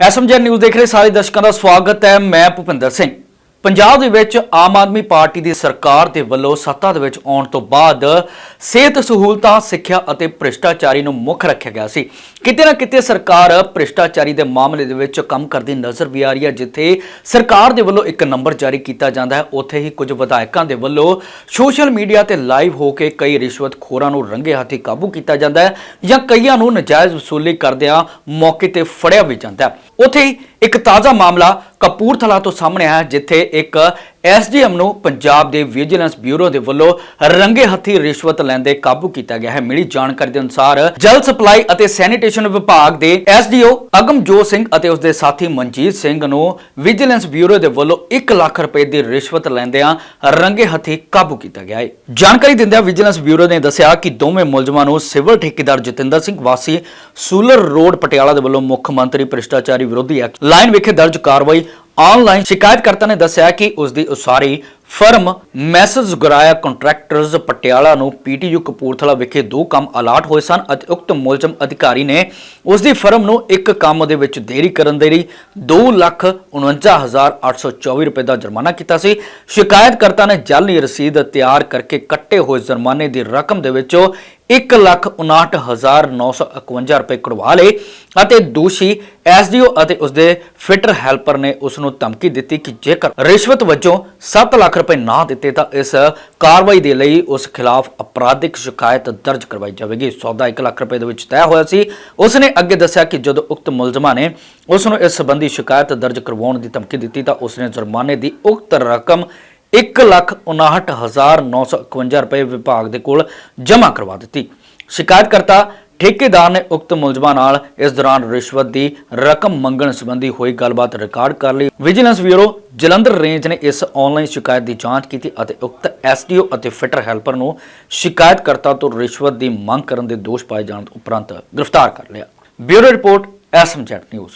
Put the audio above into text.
SMG news ਦੇਖ ਰਹੇ ਸਾਰੇ ਦਰਸ਼ਕਾਂ ਦਾ ਸਵਾਗਤ ਹੈ। ਮੈਂ ਭੁਪਿੰਦਰ ਸਿੰਘ। ਪੰਜਾਬ ਦੇ ਵਿੱਚ ਆਮ ਆਦਮੀ ਪਾਰਟੀ ਦੀ ਸਰਕਾਰ ਦੇ ਵੱਲੋਂ ਸੱਤਾ ਦੇ ਵਿੱਚ ਆਉਣ ਤੋਂ ਬਾਅਦ ਸਿਹਤ ਸਹੂਲਤਾਂ, ਸਿੱਖਿਆ ਅਤੇ ਭ੍ਰਿਸ਼ਟਾਚਾਰੀ ਨੂੰ ਮੁੱਖ ਰੱਖਿਆ ਗਿਆ ਸੀ। ਕਿਤੇ ਨਾ ਕਿਤੇ ਸਰਕਾਰ ਭ੍ਰਿਸ਼ਟਾਚਾਰੀ ਦੇ ਮਾਮਲੇ ਦੇ ਵਿੱਚ ਕੰਮ ਕਰਦੀ ਨਜ਼ਰ ਵੀ ਆ ਰਹੀ ਹੈ, ਜਿੱਥੇ ਸਰਕਾਰ ਦੇ ਵੱਲੋਂ ਇੱਕ ਨੰਬਰ ਜਾਰੀ ਕੀਤਾ ਜਾਂਦਾ ਹੈ। ਉੱਥੇ ਹੀ ਕੁਝ ਵਿਧਾਇਕਾਂ ਦੇ ਵੱਲੋਂ ਸੋਸ਼ਲ ਮੀਡੀਆ ਤੇ ਲਾਈਵ ਹੋ ਕੇ ਕਈ ਰਿਸ਼ਵਤਖੋਰਾਂ ਨੂੰ ਰੰਗੇ ਹੱਥੀ ਕਾਬੂ ਕੀਤਾ ਜਾਂਦਾ ਹੈ ਜਾਂ ਕਈਆਂ ਨੂੰ ਨਜਾਇਜ਼ ਵਸੂਲੀ ਕਰਦਿਆਂ ਮੌਕੇ ਤੇ ਫੜਿਆ ਵੀ ਜਾਂਦਾ ਹੈ। ਉੱਥੇ ਹੀ ਇੱਕ ਤਾਜ਼ਾ ਮਾਮਲਾ ਕਪੂਰਥਲਾ ਤੋਂ ਸਾਹਮਣੇ ਆਇਆ ਜਿੱਥੇ ਇੱਕ ਐਸਡੀਐਮ ਨੂੰ ਪੰਜਾਬ ਦੇ ਵਿਜੀਲੈਂਸ ਬਿਊਰੋ ਦੇ ਵੱਲੋਂ ਰੰਗੇ ਹੱਥੀ ਰਿਸ਼ਵਤ ਲੈਂਦੇ ਕਾਬੂ ਕੀਤਾ ਗਿਆ ਹੈ। ਮਿਲੀ ਜਾਣਕਾਰੀ ਦੇ ਅਨੁਸਾਰ ਜਲ ਸਪਲਾਈ ਅਤੇ ਸੈਨੀਟੇਸ਼ਨ ਵਿਭਾਗ ਦੇ ਐਸਡੀਓ ਅਗਮਜੋਤ ਸਿੰਘ ਅਤੇ ਉਸ ਦੇ ਸਾਥੀ ਮਨਜੀਤ ਸਿੰਘ ਨੂੰ ਵਿਜੀਲੈਂਸ ਬਿਊਰੋ ਦੇ ਵੱਲੋਂ 1 ਲੱਖ ਰੁਪਏ ਦੀ ਰਿਸ਼ਵਤ ਲੈਂਦਿਆਂ ਰੰਗੇ ਹੱਥੀ ਕਾਬੂ ਕੀਤਾ ਗਿਆ ਹੈ। ਜਾਣਕਾਰੀ ਦਿੰਦਿਆਂ ਵਿਜੀਲੈਂਸ ਬਿਊਰੋ ਨੇ ਦੱਸਿਆ ਕਿ ਦੋਵੇਂ ਮੁਲਜ਼ਮਾਂ ਨੂੰ ਸਿਵਲ ਠੇਕੇਦਾਰ ਜਤਿੰਦਰ ਸਿੰਘ ਵਾਸੀ ਸੂਲਰ ਰੋਡ ਪਟਿਆਲਾ ਦੇ ਵੱਲੋਂ ਮੁੱਖ ਮੰਤਰੀ ਭ੍ਰਿਸ਼ਟਾਚਾਰੀ ਵਿਰੋਧੀ ਐਕਟ ਲਾਈਨ ਵਿਖੇ ਦਰਜ ਕਾਰਵਾਈ ਆਨਲਾਈਨ ਸ਼ਿਕਾਇਤਕਰਤਾ ਨੇ ਦੱਸਿਆ ਕਿ ਉਸ ਦੀ ਉਸਾਰੀ firm messrs Guraya contractors Patiala ਨੂੰ ਪੀਟੀਯੂ ਕਪੂਰਥਲਾ ਵਿਖੇ ਦੋ ਕੰਮ ਅਲਾਟ ਹੋਏ ਸਨ ਅਤੇ ਉਕਤ ਮੁਲਜ਼ਮ ਅਧਿਕਾਰੀ ਨੇ ਉਸ ਦੀ ਫਰਮ ਨੂੰ ਇੱਕ ਕੰਮ ਦੇ ਵਿੱਚ ਦੇਰੀ ਕਰਨ ਦੇ ਲਈ 249824 ਰੁਪਏ ਦਾ ਜੁਰਮਾਨਾ ਕੀਤਾ ਸੀ। ਸ਼ਿਕਾਇਤਕਰਤਾ ਨੇ ਜਾਲੀ ਰਸੀਦ ਤਿਆਰ ਕਰਕੇ ਕੱਟੇ ਹੋਏ ਜੁਰਮਾਨੇ ਦੀ ਰਕਮ ਦੇ ਵਿੱਚੋਂ 159951 ਰੁਪਏ ਕਢਵਾ ਲਏ ਅਤੇ ਦੋਸ਼ੀ ਐਸਡੀਓ ਅਤੇ ਉਸਦੇ ਫਿਟਰ ਹੈਲਪਰ ਨੇ ਉਸ ਨੂੰ ਧਮਕੀ ਦਿੱਤੀ ਕਿ ਜੇਕਰ ਰਿਸ਼ਵਤ ਵਜੋਂ 7 ਲੱਖ ਰੁਪਏ ਨਾ ਦਿੱਤੇ ਤਾਂ ਇਸ ਕਾਰਵਾਈ ਦੇ ਲਈ ਉਸ ਖਿਲਾਫ ਅਪਰਾਧਿਕ ਸ਼ਿਕਾਇਤ ਦਰਜ ਕਰਵਾਈ ਜਾਵੇਗੀ। ਸੌਦਾ 1 ਲੱਖ ਰੁਪਏ ਦੇ ਵਿੱਚ ਤੈਅ ਹੋਇਆ ਸੀ। ਉਸ ਨੇ ਅੱਗੇ ਦੱਸਿਆ ਕਿ ਜਦੋਂ ਉਕਤ ਮੁਲਜ਼ਮਾਂ ਨੇ ਉਸ ਨੂੰ ਇਸ ਸੰਬੰਧੀ ਸ਼ਿਕਾਇਤ ਦਰਜ ਕਰਵਾਉਣ ਦੀ ਧਮਕੀ ਦਿੱਤੀ ਤਾਂ ਉਸ ਨੇ ਜੁਰਮਾਨੇ ਦੀ ਉਕਤ ਰਕਮ 159951 ਰੁਪਏ ਵਿਭਾਗ ਦੇ ਕੋਲ ਜਮ੍ਹਾਂ ਕਰਵਾ ਦਿੱਤੀ। ਸ਼ਿਕਾਇਤਕਰਤਾ ਠੇਕੇਦਾਰ ਨੇ ਉਕਤ ਮੁਲਜ਼ਮਾਂ ਨਾਲ ਇਸ ਦੌਰਾਨ ਰਿਸ਼ਵਤ ਦੀ ਰਕਮ ਮੰਗਣ ਸੰਬੰਧੀ ਹੋਈ ਗੱਲਬਾਤ ਰਿਕਾਰਡ ਕਰ ਲਈ। ਵਿਜੀਲੈਂਸ ਬਿਊਰੋ ਜਲੰਧਰ ਰੇਂਜ ਨੇ ਇਸ ਆਨਲਾਈਨ ਸ਼ਿਕਾਇਤ ਦੀ ਜਾਂਚ ਕੀਤੀ ਅਤੇ ਉਕਤ ਐਸਡੀਓ ਅਤੇ ਫਿਟਰ ਹੈਲਪਰ ਨੂੰ ਸ਼ਿਕਾਇਤਕਰਤਾ ਤੋਂ ਰਿਸ਼ਵਤ ਦੀ ਮੰਗ ਕਰਨ ਦੇ ਦੋਸ਼ ਪਾਏ ਜਾਣ ਉਪਰੰਤ ਗ੍ਰਿਫਤਾਰ ਕਰ ਲਿਆ। ਬਿਊਰੋ ਰਿਪੋਰਟ ਐਸਐਮਜੈਟ ਨਿਊਜ਼।